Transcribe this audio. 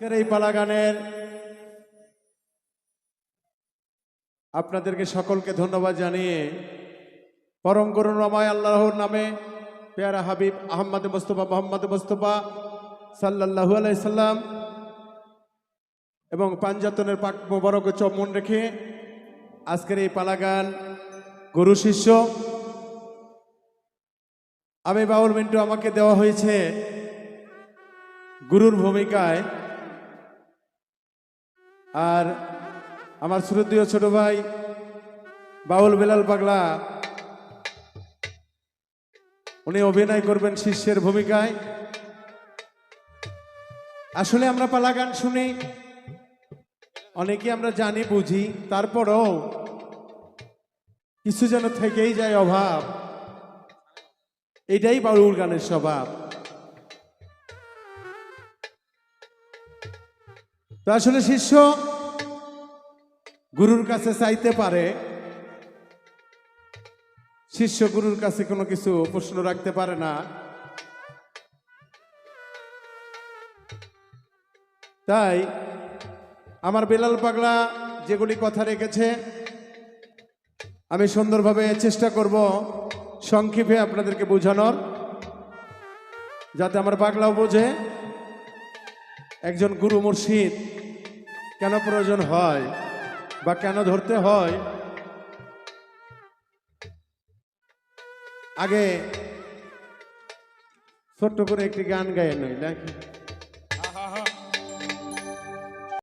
এই পালা গানের আপনাদেরকে সকলকে ধন্যবাদ জানিয়ে পরম করুণাময় আল্লাহর নামে পেয়ারা হাবিব আহম্মদ মুস্তফা মোহাম্মদ মুস্তফা সাল্লাল্লাহু আলাইসাল্লাম এবং পাঞ্জাতনের পাক মোবারক চমন রেখে আজকের এই পালা গান গুরু শিষ্য আমি বাউল মিন্টু আমাকে দেওয়া হয়েছে গুরুর ভূমিকায় আর আমার শ্রদ্ধীয় ছোট ভাই বাউল বেলাল পাগলা, উনি অভিনয় করবেন শিষ্যের ভূমিকায়। আসলে আমরা পালা গান শুনি, অনেকে আমরা জানি, বুঝি, তারপরও কিছু যেন থেকেই যায় অভাব। এটাই বাউল গানের স্বভাব। তো আসলে শিষ্য গুরুর কাছে চাইতে পারে। শিষ্য গুরুর কাছে কোনো কিছু প্রশ্ন রাখতে পারে না। তাই আমার বেলাল পাগলা যেগুলি কথা রেখেছে, আমি সুন্দরভাবে চেষ্টা করব সংক্ষেপে আপনাদেরকে বোঝানোর, যাতে আমার পাগলাও বোঝে। একজন গুরু মুর্শিদ কেন প্রয়োজন হয় বা কেন ধরতে হয়? আগে ছোট্ট করে একটি গান গাইয়ে নই, নাকি?